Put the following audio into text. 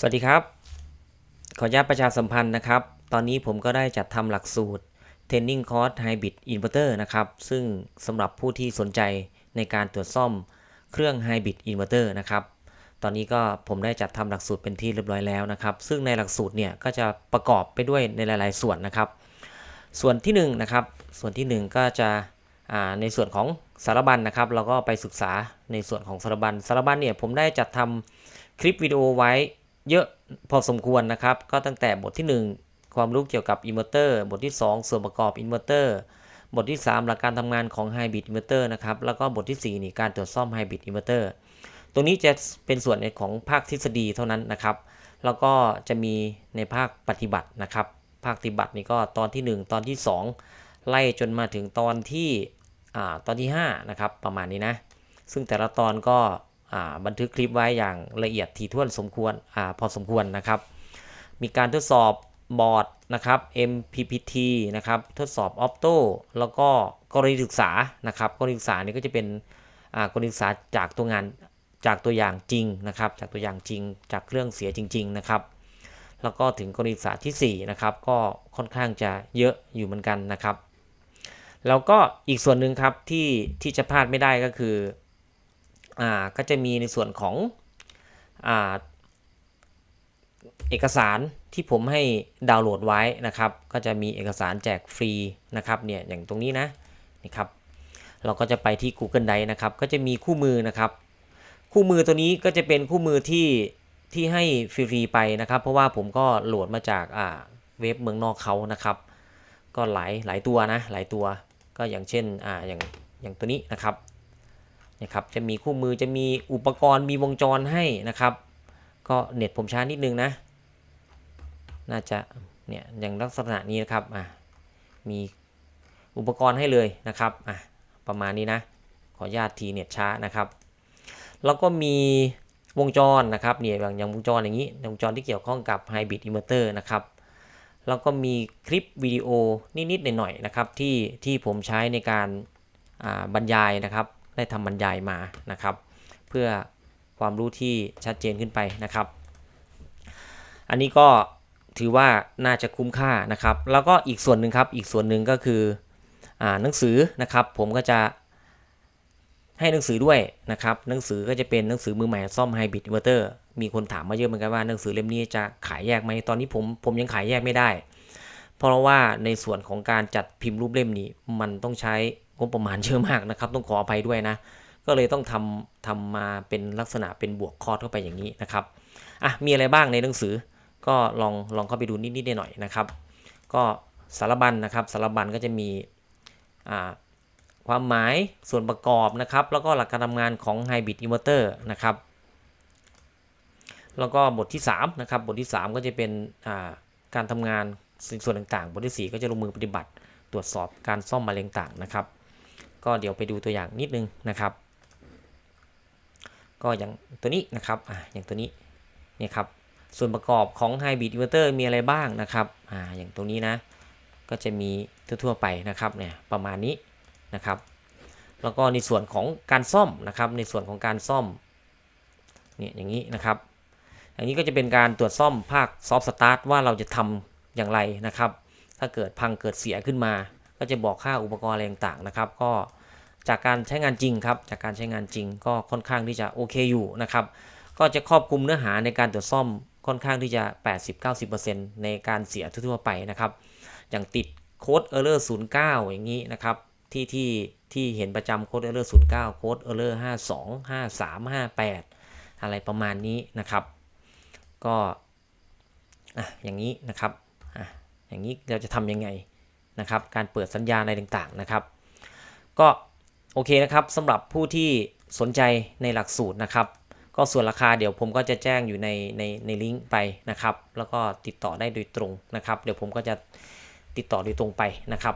สวัสดีครับ ขออนุญาตประชาสัมพันธ์นะครับ ตอนนี้ผมก็ได้จัดทำหลักสูตร Training Course Hybrid Inverter นะครับ ซึ่งสำหรับผู้ที่สนใจในการตรวจซ่อมเครื่อง Hybrid Inverter นะครับ ตอนนี้ก็ผมได้จัดทำหลักสูตรเป็นที่เรียบร้อยแล้วนะครับ ซึ่งในหลักสูตรเนี่ยก็จะประกอบไปด้วยในหลาย ๆ ส่วนนะครับ ส่วนที่1นงนะครับ ส่วนที่ 1 ก็จะในส่วนของสารบัญนะครับ เราก็ไปศึกษาในส่วนของสารบัญ สารบัญเนี่ยผมได้จัดทำคลิปวิดีโอไว้ เยอะพอสมควรนะครับ ก็ตั้งแต่บทที่ 1 ความรู้เกี่ยวกับอินเวอร์เตอร์บทที่ 2 ส่วนประกอบอินเวอร์เตอร์บทที่ 3 หลักการทำงานของไฮบริดอินเวอร์เตอร์นะครับแล้วก็บทที่ 4 นี่การตรวจซ่อมไฮบริดอินเวอร์เตอร์ตรงนี้จะเป็นส่วนในของภาคทฤษฎีเท่านั้นนะครับ แล้วก็จะมีในภาคปฏิบัตินะครับ ภาคปฏิบัตินี่ก็ตอนที่ 1 ตอนที่ 2 ไล่จนมาถึงตอนที่อ่าตอนที่5นะครับประมาณนี้นะซึ่งแต่ละตอนก็ บันทึกคลิปไว้อย่างละเอียดถี่ถ้วนสมควรอพอสมควรนะครับ มีการทดสอบบอร์ดนะครับ MPPT นะครับ ทดสอบ Opto แล้วก็กรณีศึกษานะครับกรณีศึกษานี่ก็จะเป็นกรณีศึกษาจากตัวงานจากตัวอย่างจริงนะครับ จากตัวอย่างจริงจากเครื่องเสียจริง ๆ นะครับ แล้วก็ถึงกรณีศึกษาทีสี่4นะครับก็ค่อนข้างจะเยอะอยู่เหมือนกันนะครับ แล้วก็อีกส่วนหนึ่งครับที่ที่จะพลาดไม่ได้ก็คือ อ่าก็จะมีในส่วนของอ่าเอกสารที่ผมให้ดาวน์โหลดไว้นะครับ ก็จะมีเอกสารแจกฟรีนะครับเนี่ยอย่างตรงนี้นะนี่ครับเราก็จะไปที่ Google Drive นะครับ ก็จะมีคู่มือนะครับ คู่มือตัวนี้ก็จะเป็นคู่มือที่ที่ให้ฟรีๆไปนะครับ เพราะว่าผมก็โหลดมาจากอ่าเว็บเมืองนอกเขานะครับ ก็หลายหลายตัวนะหลายตัว ก็อย่างเช่นอ่าอย่างอย่างตัวนี้นะครับ นะครับจะมีคู่มือจะมีอุปกรณ์มีวงจรให้นะครับ ก็เน็ตผมช้านิดนึงนะ น่าจะเนี่ยอย่างลักษณะนี้นะครับอะมีอุปกรณ์ให้เลยนะครับอะประมาณนี้นะ ขออนุญาตทีเน็ตช้านะครับ แล้วก็มีวงจรนะครับเนี่ยอย่างอย่างวงจรอย่างนี้วงจรที่เกี่ยวข้องกับ Hybrid Inverter นะครับแล้วก็มีคลิปวิดีโอนิดๆหน่อยๆนะครับที่ที่ผมใช้ในการบรรยายนะครับ ได้ทำบรรยายมานะครับ เพื่อความรู้ที่ชัดเจนขึ้นไปนะครับ อันนี้ก็ถือว่าน่าจะคุ้มค่านะครับ แล้วก็อีกส่วนหนึ่งครับ อีกส่วนหนึ่งก็คืออหนังสือนะครับ ผมก็จะให้หนังสือด้วยนะครับ หนังสือก็จะเป็นหนังสือมือใหม่ซ่อมไฮบริดอินเวอร์เตอร์มีคนถามมาเยอะเหมือนกันว่าหนังสือเล่มนี้จะขายแยกไหมตอนนี้ผมผมยังขายแยกไม่ได้ เพราะว่าในส่วนของการจัดพิมพ์รูปเล่มนี้มันต้องใช้ งบประมาณเยอะมากนะครับ ต้องขออภัยด้วยนะ ก็เลยต้องทำทำมาเป็นลักษณะเป็นบวกคอร์สเข้าไปอย่างนี้นะครับอะมีอะไรบ้างในหนังสือ ก็ลองลองเข้าไปดูนิดๆหน่อยๆนะครับ ก็สารบัญนะครับ สารบัญก็จะมีอ่าความหมายส่วนประกอบนะครับ แล้วก็หลักการทำงานของ Hybrid Inverter นะครับ แล้วก็บทที่3นะครับ บทที่ 3 ก็จะเป็นาการทำงานสิ่งส่วนต่างๆ บทที่ 4 ก็จะลงมือปฏิบัติ ตรวจสอบการซ่อมมะเร็งต่างนะครับ ก็เดี๋ยวไปดูตัวอย่างนิดนึงนะครับ ก็อย่างตัวนี้นะครับอ่าอย่างตัวนี้เนี่ยครับส่วนประกอบของ Hybrid Inverter มีอะไรบ้างนะครับอ่าอย่างตรงนี้นะ ก็จะมีทั่วๆไปนะครับเนี่ยประมาณนี้นะครับ แล้วก็ในส่วนของการซ่อมนะครับ ในส่วนของการซ่อมเนี่ยอย่างนี้นะครับอย่างนี้ก็จะเป็นการตรวจซ่อมภาคซอฟต์สตาร์ทว่าเราจะทำอย่างไรนะครับ ถ้าเกิดพังเกิดเสียขึ้นมา ก็จะบอกค่าอุปกรณ์อะไรต่างๆนะครับ ก็ จากการใช้งานจริงครับ จากการใช้งานจริงก็ค่อนข้างที่จะโอเคอยู่นะครับ ก็จะครอบคลุมเนื้อหาในการตรวจซ่อมค่อนข้างที่จะ 80-90%ในการเสียทั่วๆไปนะครับ อย่างติดโค้ด error 09อร์อย่างนี้นะครับ ที่ที่ที่เห็นประจำโค้ด error 09โค้ด error 52 53 58อะไรประมาณนี้นะครับ ก็อะอย่างนี้นะครับอะอย่างนี้เราจะทำยังไงนะครับ การเปิดสัญญาณอะไรต่างๆนะครับ ก็ โอเคนะครับสำหรับผู้ที่สนใจในหลักสูตรนะครับ ก็ส่วนราคาเดี๋ยวผมก็จะแจ้งอยู่ในในในลิงก์ไปนะครับ แล้วก็ติดต่อได้โดยตรงนะครับ เดี๋ยวผมก็จะติดต่อโดยตรงไปนะครับ